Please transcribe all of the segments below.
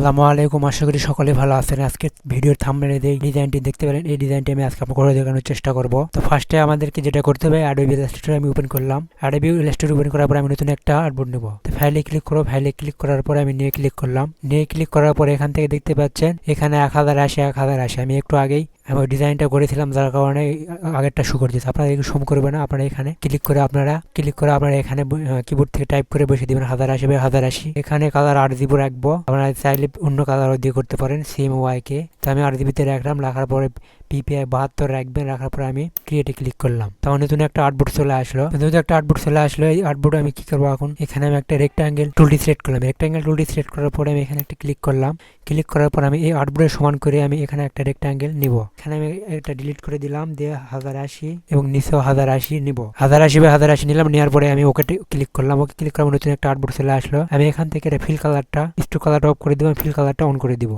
আসসালামু আলাইকুম, আশা করি সকলে ভালো আছেন। আজকে ভিডিওর থাম্বনেলে যে ডিজাইনটি দেখতে পেলেন, এই ডিজাইনটি আমি আজকে আপনার দেখানোর চেষ্টা করব। তো ফার্স্টে আমাদেরকে যেটা করতে হবে অ্যাডোবি ইলাস্ট্রেটর আমি ওপেন করলাম। অ্যাডোবি ইলাস্ট্রেটর ওপেন করার পরে আমি নতুন একটা আর্টবোর্ড নেব। তো ফাইলে ক্লিক করো ফাইলে ক্লিক করার পরে আমি নিয়ে ক্লিক করলাম। নিয়ে ক্লিক করার পরে এখান থেকে দেখতে পাচ্ছেন, এখানে এক হাজার আসে, এক হাজার আসে। আমি একটু আগেই ওই ডিজাইনটা করেছিলাম, যার কারণে আগেরটা শু করে দিচ্ছে আপনারা এগুলো শুম করবে না, আপনারা এখানে ক্লিক করে আপনারা ক্লিক করে আপনারা এখানে কিবোর্ড থেকে টাইপ করে বসে দিবেন, হাজার আসবে হাজার আশি। এখানে কালার আট জিবি রাখব। আপনারা চাইলে অন্য কালারও দিয়ে করতে পারেন সেম ওয়াইকে তো আমি আট জিবিতে রাখলাম, রাখার পরে পিপিআই বাহাত্তর রাখবেন রাখার পরে আমি ক্রিয়েটে ক্লিক করলাম। তখন নতুন একটা আর্টবোর্ড চলে আসলো। নতুন একটা আর্টবোর্ড চলে আসলো। এই আর্টবোর্ড আমি কি করব এখন? এখানে আমি একটা রেক্টাঙ্গেল টুলটি সিলেক্ট করলাম। রেক্টাঙ্গেল টুলটি সিলেক্ট করার পরে আমি এখানে একটা ক্লিক করলাম। ক্লিক করার পর আমি এই আর্টবোর্ডের সমান করে আমি এখানে একটা রেক্টাঙ্গেল নিব। এখানে আমি একটা ডিলিট করে দিলাম। দিয়ে হাজার আশি এবং নিচেও হাজার আশি নিব। হাজার আশি বা হাজার আশি নিলাম। নেওয়ার পরে আমি ওকে ক্লিক করলাম। ওকে ক্লিক করার নতুন একটা আর্টবোর্ড চলে আসলো। আমি এখান থেকে ফিল কালারটা স্টু কালারটা অফ করে দিব। ফিল কালারটা অন করে দিব।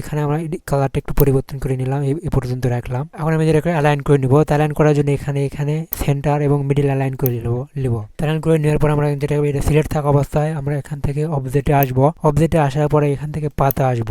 এখানে আমরা কালারটা একটু পরিবর্তন করে নিলাম এই পর্যন্ত রাখলাম। এখন আমি যেটা অ্যালাইন করে নিব অ্যালাইন করার জন্য এখানে এখানে সেন্টার এবং মিডিল অ্যালাইন করে নেব, নিব। অ্যালাইন করে নেওয়ার পর আমরা যেটা এটা সিলেক্ট থাকা অবস্থায় আমরা এখান থেকে অবজেক্টে আসব। অবজেক্টে আসার পরে এখান থেকে পাতা আসব।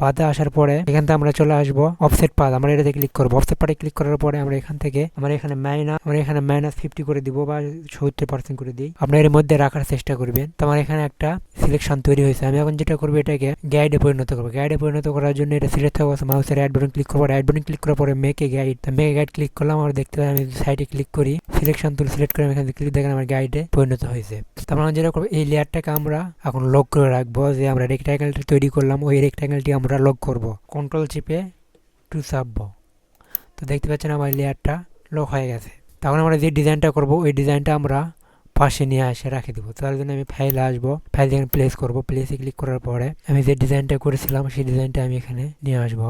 পাতে আসার পরে এখান থেকে আমরা চলে আসব অফসেট পাত আমরা এটাতে ক্লিক করব। অফসেট পাতে ক্লিক করার পরে আমরা এখান থেকে আমরা এখানে মাইনাস আমরা এখানে মাইনাস ফিফটি করে দিব বা সত্তর পার্সেন্ট করে দিই। আপনার এর মধ্যে রাখার চেষ্টা করবেন। তো আমার এখানে একটা সিলেকশন তৈরি হয়েছে। আমি এখন যেটা করব এটাকে গাইডে পরিণত করব। গাইডে পরিণত করার জন্য এটা সিলেক্ট থাকব মাউসের অ্যাড বাটন ক্লিক করব। অ্যাড বাটন ক্লিক করার পরে মেকে গাইড তো মেকে গাইড ক্লিক করলাম। আমরা দেখতে পাই আমি সাইডে ক্লিক করি। সিলেকশন তুল সিলেক্ট করে এখানে ক্লিক দেখেন আমার গাইডে পরিণত হয়েছে। তারপর আমরা যেটা করব, এই লেয়ারটাকে আমরা এখন লক করে রাখব। যে আমরা রেক্টাঙ্গেলটা তৈরি করলাম, ওই রেক্টাঙ্গেলটি আমরা লক করব। কন্ট্রোল চিপে টু চাপবো তো দেখতে পাচ্ছেন আমার লেয়ারটা লক হয়ে গেছে। তখন আমরা যে ডিজাইনটা করব, ওই ডিজাইনটা আমরা পাশে নিয়ে আসে রাখে দেবো। তার জন্য আমি ফাইলে আসব। ফাইল যেখানে প্লেস করব। প্লেসে ক্লিক করার পরে আমি যে ডিজাইনটা করেছিলাম, সেই ডিজাইনটা আমি এখানে নিয়ে আসব।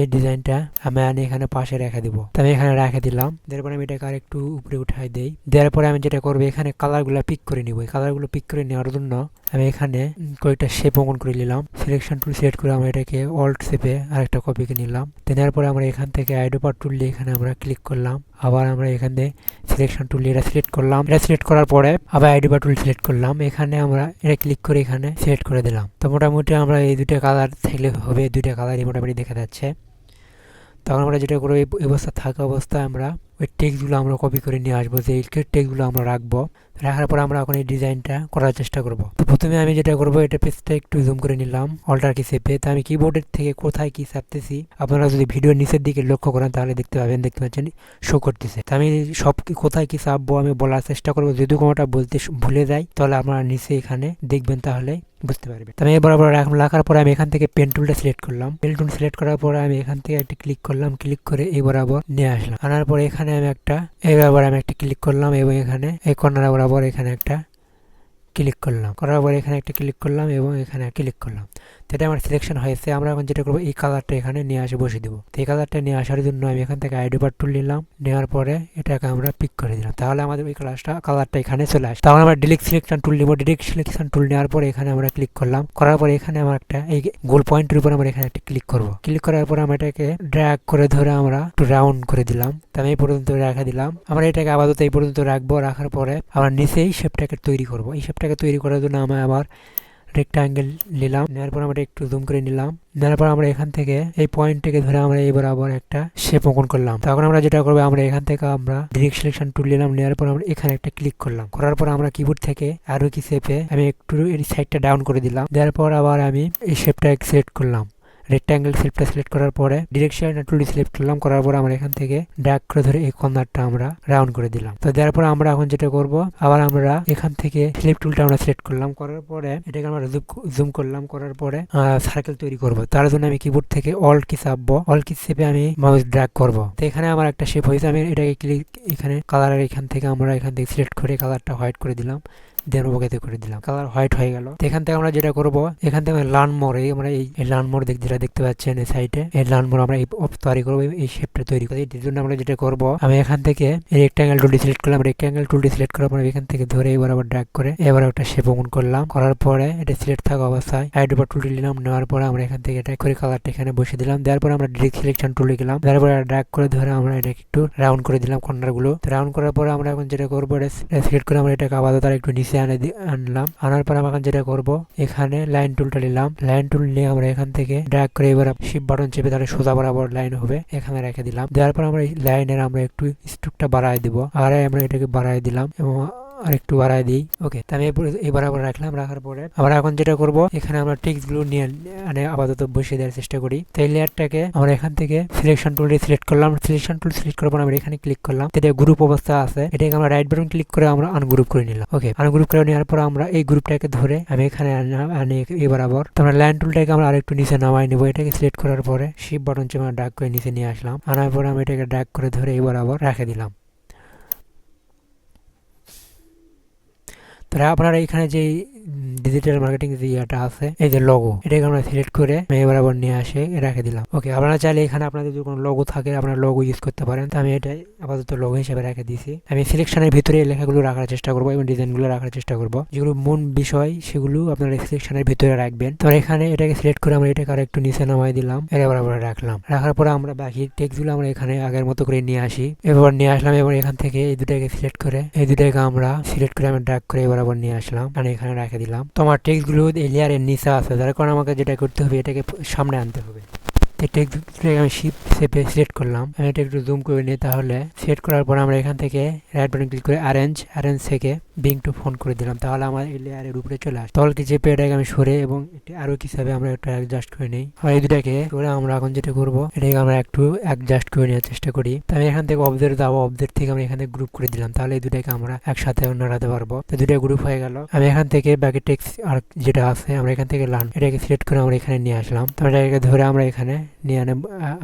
এই ডিজাইনটা আমি আনি এখানে পাশে রেখে দিব। তো আমি এখানে রেখে দিলাম। তারপরে আমি এটাকে আর একটু উপরে উঠাই দিই। দেওয়ার পরে আমি যেটা করব, এখানে কালারগুলো পিক করে নিব। এই কালারগুলো পিক করে নেওয়ার জন্য আমি এখানে কয়েকটা শেপ অঙ্কন করে নিলাম। সিলেকশন টুল সিলেক্ট করে আমরা এটাকে অল্ট শেপে আরেকটা কপিকে নিলাম। নেওয়ার পরে আমরা এখান থেকে আইডোপার টুল দিয়ে এখানে আমরা ক্লিক করলাম। আবার আমরা এখানে সিলেকশন টুল এটা সিলেক্ট করলাম। এটা সিলেক্ট করার পরে আবার আইডোপার টুল সিলেক্ট করলাম। এখানে আমরা এটা ক্লিক করে এখানে সিলেক্ট করে দিলাম। তো মোটামুটি আমরা এই দুটো কালার থাকলে হবে। দুইটা কালারই মোটামুটি দেখা যাচ্ছে। তখন আমরা যেটা করব, এই অবস্থা থাকা অবস্থায় আমরা ওই টেক্সটগুলো আমরা কপি করে নিয়ে আসব, যে টেক্সটগুলো আমরা রাখব। রাখার পর আমরা এখন এই ডিজাইনটা করার চেষ্টা করব। তো প্রথমে আমি যেটা করব, এটা পেজটা একটু জুম করে নিলাম অল্টার কি চেপে তো আমি কিবোর্ডের থেকে কোথায় কি চাপতেছি আপনারা যদি ভিডিও নিচের দিকে লক্ষ্য করেন, তাহলে দেখতে পাবেন, দেখতে পাচ্ছেন শো করতেছে। তো আমি সব কোথায় কি চাপবো আমি বলার চেষ্টা করব। যদি কোনোটা বলতে ভুলে যাই, তাহলে আপনারা নিচে এখানে দেখবেন, তাহলে বুঝতে পারবেন। আমি বরাবর রাখার পরে আমি এখান থেকে পেন টুলটা সিলেক্ট করলাম। পেন টুল সিলেক্ট করার পরে আমি এখান থেকে একটা ক্লিক করলাম ক্লিক করে এই বরাবর নিয়ে আসলাম। আনার পরে এখানে আমি একটা এই বরাবর আমি একটা ক্লিক করলাম এবং এখানে, এই কর্নার বরাবর এখানে একটা ক্লিক করলাম। করার পরে এখানে একটা ক্লিক করলাম এবং এখানে ক্লিক করলাম। তো এটা আমার সিলেকশন হয়েছে। আমরা এখন যেটা করব, এই কালারটা এখানে নিয়ে আসে বসে দেবো। তো এই কালারটা নিয়ে আসার জন্য আমি এখান থেকে আইডি পার টুল নিলাম। নেওয়ার পরে এটাকে আমরা পিক করে দিলাম। তাহলে আমাদের ওই কালারটা কালারটা এখানে চলে আসে। তাহলে আমরা ডিরেক্ট সিলেকশন টুল নিবো। ডিরেক্ট সিলেকশন টুল নেওয়ার পরে এখানে আমরা ক্লিক করলাম। করার পরে এখানে আমার একটা, এই গোল পয়েন্টের উপর আমরা এখানে একটা ক্লিক করব। ক্লিক করার পরে আমরা এটাকে ড্র্যাগ করে ধরে আমরা একটু রাউন্ড করে দিলাম। তো আমি এই পর্যন্ত রাখা দিলাম। আমরা এটাকে আপাতত এই পর্যন্ত রাখব। রাখার পরে আমরা নিচে এই শেপটাকে তৈরি করব। এই শেপটাকে তৈরি করার জন্য আমি আবার রেক্টাঙ্গেল নিলাম। নেওয়ার পর আমরা একটু জুম করে নিলাম। নেওয়ার পর আমরা এখান থেকে এই পয়েন্টটাকে ধরে আমরা এবার আবার একটা শেপ অঙ্কন করলাম। তখন আমরা যেটা করব, আমরা এখান থেকে আমরা ডিরেক্ট সিলেকশন টুল নিলাম। নেওয়ার পর আমরা এখানে একটা ক্লিক করলাম। করার পর আমরা কিবোর্ড থেকে আরও কি শেপে আমি একটু এই সাইডটা ডাউন করে দিলাম। দেওয়ার পর আবার আমি এই শেপটা সিলেক্ট করলাম। রেক্টাঙ্গেল শেপটা সিলেক্ট করার পরে ডিরেকশন টুলটি সিলেক্ট করলাম, করার পর আমরা এখান থেকে ড্র্যাগ করে ধরে এই কর্নারটা আমরা রাউন্ড করে দিলাম। তো দেওয়ার পর আমরা এখন যেটা করব, আবার আমরা এখান থেকে স্লিপ টুলটা আমরা সিলেক্ট করলাম, করার পরে এটাকে আমরা জুম করলাম, করার পরে সার্কেল তৈরি করব। তার জন্য আমি কিবোর্ড থেকে অল কি চাপবো অল কি চেপে আমি মাউস ড্র্যাগ করব। তো এখানে আমার একটা শেপ হয়েছে, আমি এটাকে ক্লিক এখানে কালারের এখান থেকে আমরা এখান থেকে সিলেক্ট করে কালারটা হোয়াইট করে দিলাম। দেন ওকেতে করে দিলাম। কালার হোয়াইট হয়ে গেল। এখান থেকে আমরা যেটা করব, এখান থেকে লান মোড় এই আমরা এই লান মোড় যেটা দেখতে পাচ্ছেন এই সাইডে এই লান আমরা এই তৈরি করব, এই শেপটা তৈরি করি এর জন্য আমরা যেটা করব, আমি এখান থেকে রেক্টাঙ্গেল টুলটি সিলেক্ট করলাম। রেক্টাঙ্গেল টুলটি সিলেক্ট করার পরে এখান থেকে ধরে এবার আবার ড্র্যাগ করে এবার একটা শেপ অঙ্কন করলাম। করার পরে এটা সিলেক্ট থাকা অবস্থায় আইডোবার টুলটি নিলাম। নেওয়ার পরে আমরা এখান থেকে এটা করে কালারটা এখানে বসে দিলাম। দেওয়ার পরে আমরা ডিরেক্ট সিলেকশন টুলে গেলাম। দেওয়ার পরে ড্র্যাগ করে ধরে আমরা এটা একটু রাউন্ড করে দিলাম কর্নারগুলো। রাউন্ড করার পরে আমরা এখন যেটা করব, এটা সিলেক্ট করে আমরা এটাকে আবার তার একটু নিচে নিচে আনে আনলাম। আনার পর আমরা যেটা করব, এখানে লাইন টুলটা নিলাম। লাইন টুল নিয়ে আমরা এখান থেকে ড্র্যাগ করে এবার শিপ বাটন চেপে তাহলে সোজা বরাবর লাইন হবে, এখানে রেখে দিলাম। দেওয়ার পর আমরা এই লাইনের আমরা একটু স্টুকটা বাড়ায় দিব। আর আমরা এটাকে বাড়ায় দিলাম এবং আর একটু বাড়ায় দিই। ওকে আমি এই বরাবর রাখলাম, রাখার পরে আমরা এখন যেটা করব, এখানে আমরা টেক্সটগুলো নিয়ে মানে আপাতত বসিয়ে দেওয়ার চেষ্টা করি। তো এই লেয়ারটাকে আমরা এখান থেকে সিলেকশন টুলটি সিলেক্ট করলাম। সিলেকশন টুল সিলেক্ট করার পর আমরা এখানে ক্লিক করলাম। এটা গ্রুপ অবস্থা আছে। এটাকে আমরা রাইট বাটন ক্লিক করে আমরা আনগ্রুপ করে নিলাম। ওকে আনগ্রুপ করে নেওয়ার পর আমরা এই গ্রুপটাকে ধরে আমি এখানে আনি এই বরাবর। তো আমরা লাইন টুলটাকে আমরা আরেকটু নিচে নামাই নেব। এটাকে সিলেক্ট করার পরে শিপ বাটন চেপে আমরা ডাক করে নিচে নিয়ে আসলাম। আনার পর আমি এটাকে ডাক করে ধরে এই বরাবর রেখে দিলাম। তাহলে আপনারা এখানে যে ডিজিটাল মার্কেটিং যে ইয়েটা আছে, এই যে লগো এটাকে আমরা সিলেক্ট করে আমি বরাবর নিয়ে আসে রেখে দিলাম। ওকে আপনারা চাইলে এখানে আপনাদের যদি কোনো লগো থাকে, আপনারা লগো ইউজ করতে পারেন। তো আমি এটা আপাতত লগো হিসেবে রেখে দিয়েছি। আমি সিলেকশনের ভিতরে লেখাগুলো রাখার চেষ্টা করব এবং ডিজাইনগুলো রাখার চেষ্টা করব। যেগুলো মূল বিষয়, সেগুলো আপনারা সিলেকশনের ভিতরে রাখবেন। তো এখানে এটাকে সিলেক্ট করে আমরা এটাকে আর একটু নিচে নামাই দিলাম এর বরাবর রাখলাম। রাখার পরে আমরা বাকি টেক্সটগুলো আমরা এখানে আগের মতো করে নিয়ে আসি। এবার নিয়ে আসলাম এবং এখান থেকে এই দুটাকে সিলেক্ট করে, এই দুটাকে আমরা সিলেক্ট করে আমি ডাক করে বরাবর নিয়ে আসলাম। আর এখানে রেখে। দিলাম। তোমার টেক্সটগুলো টেক্সটগুলো এই লেয়ারের নিচে আছে, যার কারণে আমাকে যেটা করতে হবে, এটাকে সামনে আনতে হবে। টেক্সটটাকে আমি শিপ শেপে সিলেক্ট করলাম। এটা একটু জুম করে নিই তাহলে সিলেক্ট করার পর আমরা এখান থেকে রাইট বাটন ক্লিক করে অ্যারেঞ্জ অ্যারেঞ্জ থেকে বিং টু ফোন করে দিলাম। তাহলে আমার এই লেয়ারের উপরে চলে আসে। তলকে চেপে এটাকে আমি সরে এবং এটা আরও কি হিসাবে আমরা একটু অ্যাডজাস্ট করে নিই। আর এই দুটাকে করে আমরা এখন যেটা করব, এটাকে আমরা একটু অ্যাডজাস্ট করে নেওয়ার চেষ্টা করি। তো আমি এখান থেকে অবজেক্ট যাব অবজেক্ট থেকে আমরা এখানে গ্রুপ করে দিলাম। তাহলে এই দুটাকে আমরা একসাথে নাড়াতে পারব। তো দুটা গ্রুপ হয়ে গেল। আমি এখান থেকে ব্যাকে টেক্স আর যেটা আছে আমরা এখান থেকে লার্ন এটাকে সিলেক্ট করে আমরা এখানে নিয়ে আসলাম। তো এটাকে ধরে আমরা এখানে নিয়ে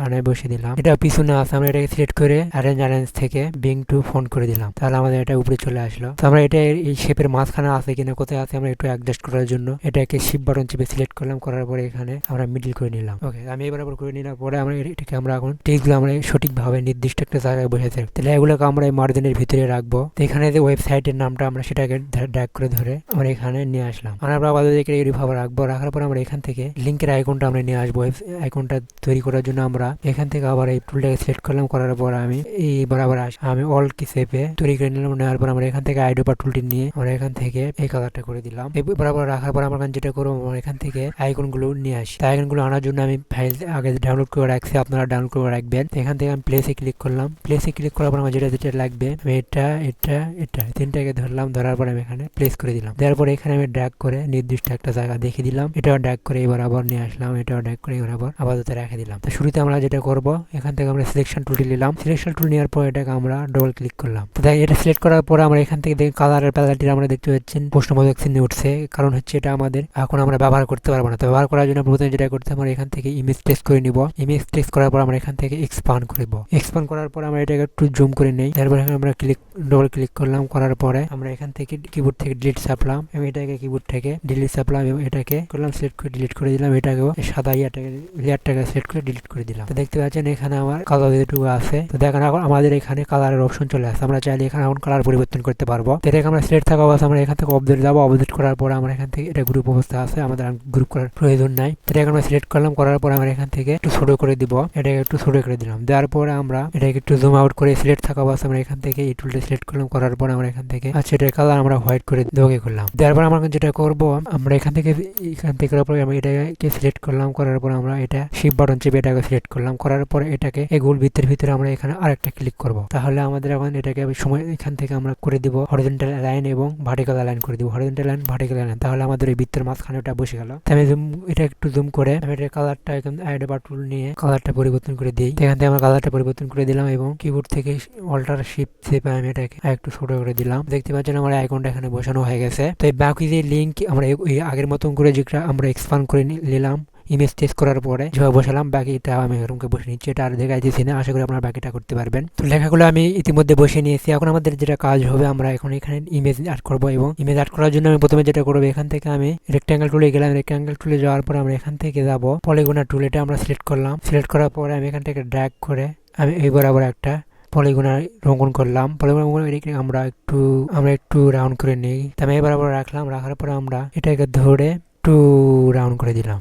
আনে বসে দিলাম। এটা পিছনে আছে আমরা এটাকে সিলেক্ট করে অ্যারেঞ্জ অ্যারেঞ্জ থেকে বিং টু ফোন করে দিলাম। তাহলে আমাদের এটা উপরে চলে আসলো। তো আমরা এটা এই শেপের মাঝখানে আছে কিনা, কোথায় আছে, আমরা একটু অ্যাডজাস্ট করার জন্য এটাকে শিপ বাটন চেপে সিলেক্ট করলাম। করার পরে এখানে আমরা মিডিল করে নিলাম। ওকে আমি এবার আবার করে নিলাম। পরে আমরা এটাকে আমরা এখন টেক্সটগুলো আমরা সঠিকভাবে নির্দিষ্ট একটা জায়গায় বসে থাকি তাহলে এগুলোকে আমরা এই মার্জিনের ভিতরে রাখব। তো এখানে যে ওয়েবসাইটের নামটা আমরা সেটাকে ড্যাক করে ধরে আমরা এখানে নিয়ে আসলাম। আমরা আবার এইভাবে রাখব। রাখার পর আমরা এখান থেকে লিঙ্কের আইকনটা আমরা নিয়ে আসব। আইকনটা তৈরি করার জন্য আমরা এখান থেকে আবার এই টুলটাকে সিলেক্ট করলাম, করার পর আমি এই বরাবর আসি, আমি অল কি সেপে তৈরি করে নিলাম। নেওয়ার পর আমরা এখান থেকে আইডো বা টুলটি নিয়ে আমরা এখান থেকে এই কালারটা করে দিলাম। এই বরাবর রাখার পর আমরা যেটা করব, আমরা এখান থেকে আইকনগুলো নিয়ে আসি। আইকনগুলো আনার জন্য আমি ফাইল আগে ডাউনলোড করে রাখছি, আপনারা ডাউনলোড করে রাখবেন। এখান থেকে আমি প্লেসে ক্লিক করলাম। প্লেসে ক্লিক করার পর আমার যেটা যেটা লাগবে, আমি এটা এটা এটা তিনটাকে ধরলাম, ধরার পর আমি এখানে প্লেস করে দিলাম। দেওয়ার এখানে আমি ড্র্যাগ করে নির্দিষ্ট একটা জায়গা দেখে দিলাম। এটাও ড্র্যাগ করে এবার আবার নিয়ে আসলাম, এটাও ড্র্যাগ করে এবার আবার আপাতত রেখে দিলাম। তো শুরুতে আমরা যেটা করব, এখান থেকে আমরা সিলেকশন টুলটি নিলাম। সিলেকশন টুল নেওয়ার পর এটাকে আমরা ডবল ক্লিক করলাম। তো এটা সিলেক্ট করার পর আমরা এখান থেকে কালারের প্যালাটি আমরা দেখতে পাচ্ছেন প্রশ্নবোধক চিহ্ন উঠছে, কারণ হচ্ছে এটা আমাদের এখন আমরা ব্যবহার করতে পারব না। তো ব্যবহার করার জন্য প্রথমে যেটা করতে আমরা এখান থেকে ইমেজ টেস্ট করে নিব। ইমেজ টেস্ট করার পর আমরা এখান থেকে এক্সপান্ড করব। এক্সপান্ড করার পর আমরা এটাকে একটু জুম করে নেই। তারপর আমরা ক্লিক ডবল ক্লিক করলাম। করার পরে আমরা এখান থেকে কিবোর্ড থেকে ডিলিট চাপলাম এবং এটাকে কিবোর্ড থেকে ডিলিট চাপলাম এবং এটাকে করলাম সিলেক্ট করে ডিলিট করে দিলাম। এটাকেও সাদা ইয়াটাকে লেয়ারটাকে সিলেক্ট করে ডিলিট করে দিলাম। তো দেখতে পাচ্ছেন এখানে আমার কালার যেটুকু আছে, তো দেখেন এখন আমাদের এখানে কালারের অপশন চলে আসছে আমরা চাইলে এখানে এখন কালার পরিবর্তন করতে পারব। এটাকে আমরা সিলেক্ট থাকা অবস্থা আমরা এখান থেকে অবজেক্ট যাব অপডেট করার পর আমরা এখান থেকে এটা গ্রুপ অবস্থা আছে, আমাদের গ্রুপ করার প্রয়োজন নাই। এটাকে আমরা সিলেক্ট করলাম, করার পর আমরা এখান থেকে একটু ছোট করে দিব। এটাকে একটু ছোট করে দিলাম। দেওয়ার পরে আমরা এটাকে একটু জুম আউট করে সিলেক্ট থাকা অবস্থা আমরা এখান থেকে এই টুলটা সিলেক্ট করলাম। করার পর আমরা এখান থেকে আচ্ছা এটার কালার আমরা হোয়াইট করে দোকে করলাম। দেওয়ার পর আমরা যেটা করব, আমরা এখান থেকে এখান থেকে আমরা এটাকে সিলেক্ট করলাম। করার পর আমরা এটা শিপ বাটন চেপে এটাকে সিলেক্ট করলাম, করার পর এটাকে এই গোল ভিতরের ভিতরে আমরা এখানে আরেকটা ক্লিক করব। তাহলে আমাদের এখন এটাকে সময়, এখান থেকে আমরা করে দিব হরিজেন্টাল লাইন এবং ভার্টিক্যাল লাইন করে দিব। হরিজেন্টাল লাইন ভার্টিক্যাল লাইন তাহলে আমাদের এই বৃত্তের মাঝখানে ওটা বসে গেল। আমি জুম এটা একটু জুম করে, আমি এটা কালারটা এখন অ্যাড বা টুল নিয়ে কালারটা পরিবর্তন করে দিই। এখান থেকে আমরা কালারটা পরিবর্তন করে দিলাম এবং কিবোর্ড থেকে অল্টার শিপ চেপে আমি এটাকে একটু ছোট করে দিলাম। দেখতে পাচ্ছেন আমার আইকনটা এখানে বসানো হয়ে গেছে। তো এই বাকি যে লিঙ্ক আমরা আগের মতন করে যেটা আমরা এক্সপান্ড করে নিলাম ইমেজ টেস্ট করার পরে যেভাবে বসালাম বাকিটা আমি এরকমকে বসে নিচ্ছি। এটা আর দেখাই দিচ্ছি না, আশা করি আপনারা বাকিটা করতে পারবেন। তো লেখাগুলো আমি ইতিমধ্যে বসে নিয়েছি। এখন আমাদের যেটা কাজ হবে, আমরা এখন এখানে ইমেজ আর্ট করব এবং ইমেজ আর্ট করার জন্য আমি প্রথমে যেটা করব, এখান থেকে আমি রেক্ট্যাঙ্গেল টুলে গেলাম। রেক্ট্যাঙ্গেল টুলে যাওয়ার পর আমরা এখান থেকে যাব। পলিগোনা টুল এটা আমরা সিলেক্ট করলাম। সিলেক্ট করার পরে আমি এখান থেকে ড্র্যাগ করে আমি এই বরাবর একটা পলিগোনা রঙন করলাম। পলিগোনা আমরা একটু আমরা একটু রাউন্ড করে নিই। আমি এবার আবার রাখলাম। রাখার পরে আমরা এটাকে ধরে একটু রাউন্ড করে দিলাম।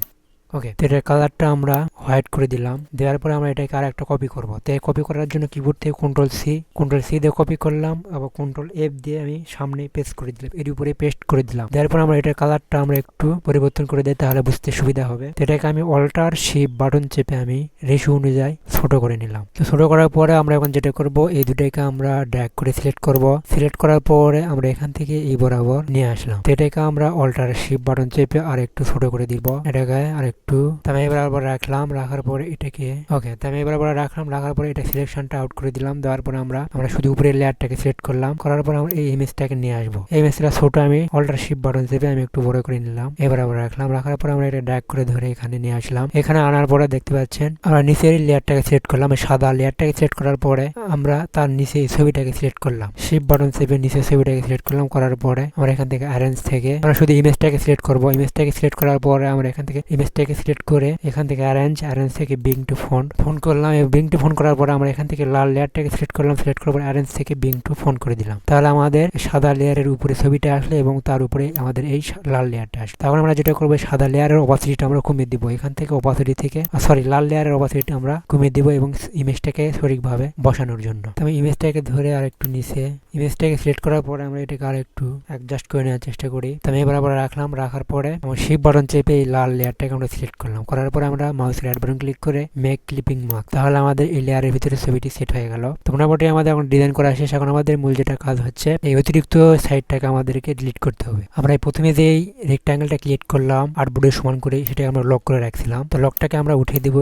ওকে তো কালারটা আমরা হোয়াইট করে দিলাম। দেওয়ার পরে আমরা এটাকে আর একটা কপি করব। তো কপি করার জন্য কিবোর্ড থেকে কন্ট্রোল সি কন্ট্রোল সি দিয়ে কপি করলাম আবার কন্ট্রোল এফ দিয়ে আমি সামনে পেস্ট করে দিলাম। এর উপরে পেস্ট করে দিলাম। দেওয়ার পর আমরা এটার কালারটা আমরা একটু পরিবর্তন করে দিই, তাহলে বুঝতে সুবিধা হবে। এটাকে আমি অল্টার শিপ বাটন চেপে আমি রেশিও অনুযায়ী ছোট করে নিলাম। তো ছোট করার পরে আমরা এখন যেটা করব, এই দুটাকে আমরা ড্র্যাগ করে সিলেক্ট করব। সিলেক্ট করার পরে আমরা এখান থেকে এই বরাবর নিয়ে আসলাম। এটাকে আমরা অল্টার শিপ বাটন চেপে আর একটু ছোট করে দিব। এটাকে আর একটু আমি এবার আবার রাখলাম রাখার পরে এটাকে ওকে তো আমি এবার রাখলাম, রাখার পরে এটা সিলেকশনটা আউট করে দিলাম, দেওয়ার পরে আমরা আমরা শুধু উপরের লেয়ারটাকে সিলেক্ট করলাম, করার পর আমরা এই ইমেজটাকে নিয়ে আসব। এই ইমেজটা ছোট, আমি অল্টার শিপ বাটন চেপে আমি একটু বড় করে নিলাম, এবার আবার রাখলাম, রাখার পর আমরা এটা ড্র্যাগ করে ধরে এখানে নিয়ে আসলাম। এখানে আনার পরে দেখতে পাচ্ছেন, আমরা নিচের লেয়ারটাকে সিলেক্ট করলাম সাদা লেয়ারটাকে সিলেক্ট করার পরে আমরা তার নিচে এই ছবিটাকে সিলেক্ট করলাম। শিপ বাটন চেপে নিচে ছবিটাকে সিলেক্ট করলাম, করার পরে আমরা এখান থেকে অ্যারেঞ্জ থেকে আমরা শুধু ইমেজটাকে সিলেক্ট করব। ইমেজটাকে সিলেক্ট করার পরে আমরা এখান থেকে ইমেজটাকে সিলেক্ট করে এখান থেকে অ্যারেঞ্জ অ্যারেঞ্জ থেকে বিং টু ফোন ফোন করলাম বিং টু ফোন করার পরে আমরা এখান থেকে লাল লেয়ারটাকে সিলেক্ট করলাম সিলেক্ট করার পরে অ্যারেঞ্জ থেকে বিং টু ফোন করে দিলাম। তাহলে আমাদের সাদা লেয়ারের উপরে ছবিটা আসলে এবং তার উপরে আমাদের এই লাল লেয়ারটা আসলে। তখন আমরা যেটা করব, সাদা লেয়ারের অপাসিটিটা আমরা কমিয়ে দিব। এখান থেকে অপাসিটি থেকে সরি লাল লেয়ারের অপাসিটি আমরা কমিয়ে দিব এবং ইমেজটাকে সঠিকভাবে বসানোর জন্য। তো আমি ইমেজটাকে ধরে আর একটু নিচে ইমেজটাকে সিলেক্ট করার পরে আমরা এটাকে আর একটু অ্যাডজাস্ট করে নেওয়ার চেষ্টা করি। তো আমি এবার আবার রাখলাম, রাখার পরে আমার শিপ বাটন চেপে এই লাল লেয়ারটাকে আমরা সিলেক্ট করলাম। করার পরে আমরা মাউসের অ্যাড বাটন ক্লিক করে মেক ক্লিপিং মার্ক তাহলে আমাদের এই লেয়ারের ভিতরে ছবিটি সেট হয়ে গেল। তো মোটামুটি আমাদের এখন ডিজাইন করা শেষ। এখন আমাদের মূল যেটা কাজ হচ্ছে, এই অতিরিক্ত সাইডটাকে আমাদেরকে ডিলিট করতে হবে। আমরা প্রথমে যে এই রেক্টাঙ্গেলটা ক্রিয়েট করলাম আর্টবোর্ডের সমান করে সেটাকে আমরা লক করে রাখছিলাম। তো লকটাকে আমরা উঠিয়ে দিব।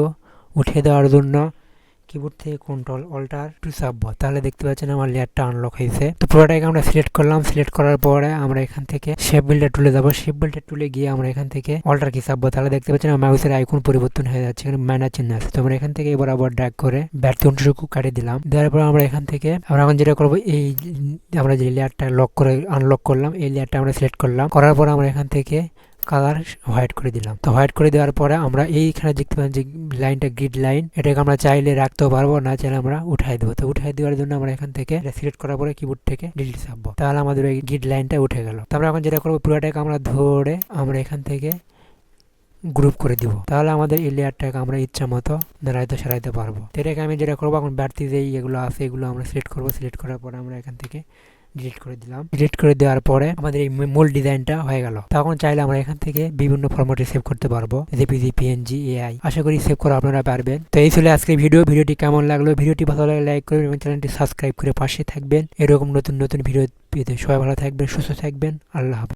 উঠিয়ে দেওয়ার জন্য কিবোর্ড থেকে কন্ট্রোল অল্টার টু সাবব তাহলে দেখতে পাচ্ছেন আমার লেয়ারটা আনলক হয়েছে। তো পুরোটাকে আমরা সিলেক্ট করলাম। সিলেক্ট করার পরে আমরা এখান থেকে শেপ বিল্ডার টুলে যাব। শেপ বিল্ডার টুলে গিয়ে আমরা এখান থেকে অল্টার কি সাবব তাহলে দেখতে পাচ্ছেন আমার মাউসের আইকন পরিবর্তন হয়ে যাচ্ছে। এখানে মাইনার চিহ্ন আছে। তো আমরা এখান থেকে এবার আবার ড্র্যাগ করে ব্যর্থ অংশটুকু কাটিয়ে দিলাম। দেওয়ার পর আমরা এখান থেকে আমরা এখন যেটা করব, এই আমরা যে লেয়ারটা লক করে আনলক করলাম, এই লেয়ারটা আমরা সিলেক্ট করলাম। করার পর আমরা এখান থেকে কালার হোয়াইট করে দিলাম। তো হোয়াইট করে দেওয়ার পরে আমরা এইখানে দেখতে পাচ্ছি যে লাইনটা গ্রিড লাইন এটাকে আমরা চাইলে রাখতেও পারব, না চাইলে আমরা উঠাই দেবো। তো উঠাই দেওয়ার জন্য আমরা এখান থেকে সিলেক্ট করার পরে কিবোর্ড থেকে ডিলিট চাপবো তাহলে আমাদের ওই গ্রিড লাইনটা উঠে গেল। তো আমরা এখন যেটা করব, পুরোটাকে আমরা ধরে আমরা এখান থেকে গ্রুপ করে দিব। তাহলে আমাদের এই লেয়ারটাকে আমরা ইচ্ছা মতো দাঁড়াইতে সারাইতে পারব। এটাকে আমি যেটা করব, এখন বাড়তি যে এগুলো আছে, এগুলো আমরা সিলেক্ট করব। সিলেক্ট করার পরে আমরা এখান থেকে ডিলিট করে দিলাম। ডিলিট করে দেওয়ার পরে আমাদের এই মূল ডিজাইনটা হয়ে গেল। তখন চাইলে আমরা এখান থেকে বিভিন্ন ফরম্যাটে সেভ করতে পারব। জেপিজি পিএনজি এআই আশা করি সেভ করে আপনারা পারবেন। তো এই ছিল আজকের ভিডিও ভিডিওটি কেমন লাগল? ভিডিওটি ভালো লাগলে লাইক করবেন এবং চ্যানেলটি সাবস্ক্রাইব করে পাশে থাকবেন। এরকম নতুন নতুন ভিডিও পেতে সবাই ভালো থাকবেন, সুস্থ থাকবেন। আল্লাহ